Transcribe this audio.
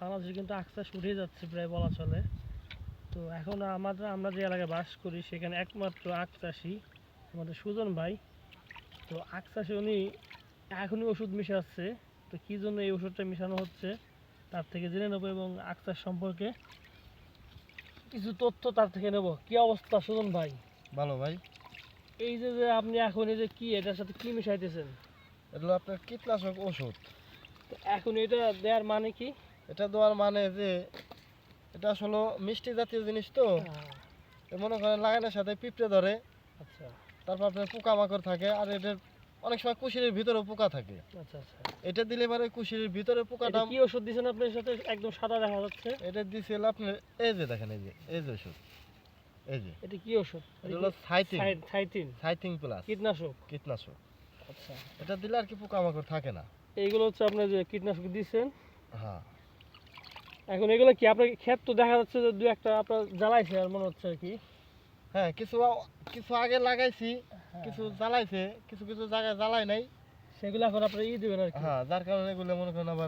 বাংলাদেশে কিন্তু আখ চাষ উঠে যাচ্ছে প্রায় বলা চলে। তো এখন আমাদের আমরা যে এলাকায় বাস করি সেখানে একমাত্র আখ চাষি আমাদের সুজন ভাই। তো আখ চাষে উনি এখনই ওষুধ মিশাচ্ছে। তো কী জন্য এই ওষুধটা মিশানো হচ্ছে তার থেকে জেনে নেব এবং আখ চাষ সম্পর্কে কিছু তথ্য তার থেকে নেব। কি অবস্থা সুজন ভাই? ভালো ভাই। এই যে যে আপনি এখন এই যে কি এটার সাথে কি মিশাইতেছেন? এটা হলো আপনার কীটনাশক ওষুধ। তো এখন এটা দেওয়ার মানে কি? এটা দেওয়ার মানে যে এটা আসলে মিষ্টি জাতীয় জিনিস তো। মনে করেন লাগানোর সাথে পিঁপড়ে ধরে। আচ্ছা। তারপর আপনার পোকামাকড় থাকে আর এটার অনেক সময় কুশিরের ভিতরে পোকা থাকে। আচ্ছা আচ্ছা। এটা দিলে পরে কুশিরের ভিতরে পোকাটা কি ওষুধ দিয়েছেন আপনার সাথে? একদম সাদা দেখা যাচ্ছে। এটা দিছিল আপনার এই যে দেখেন এই যে এই যে ওষুধ এই যে। এটা কি ওষুধ? এটা হলো সাইথিং থাইটিন সাইথিং প্লাস। কীটনাশক। কীটনাশক। আচ্ছা। এটা দিলে আর কি পোকামাকড় থাকে না। এইগুলো হচ্ছে আপনি যে কীটনাশক দিচ্ছেন হ্যাঁ। এখন এগুলো কি আপনার ক্ষেত তো দেখা যাচ্ছে যে দু একটা আপনার জ্বালাইছে আর মনে হচ্ছে আর কি? হ্যাঁ কিছু কিছু আগে লাগাইছি কিছু জ্বালাইছে কিছু কিছু জায়গায় জ্বালাই নাই। সেগুলো এখন আপনার ই দেবেন আর কি? হ্যাঁ যার কারণে এগুলো মনে করেন আবার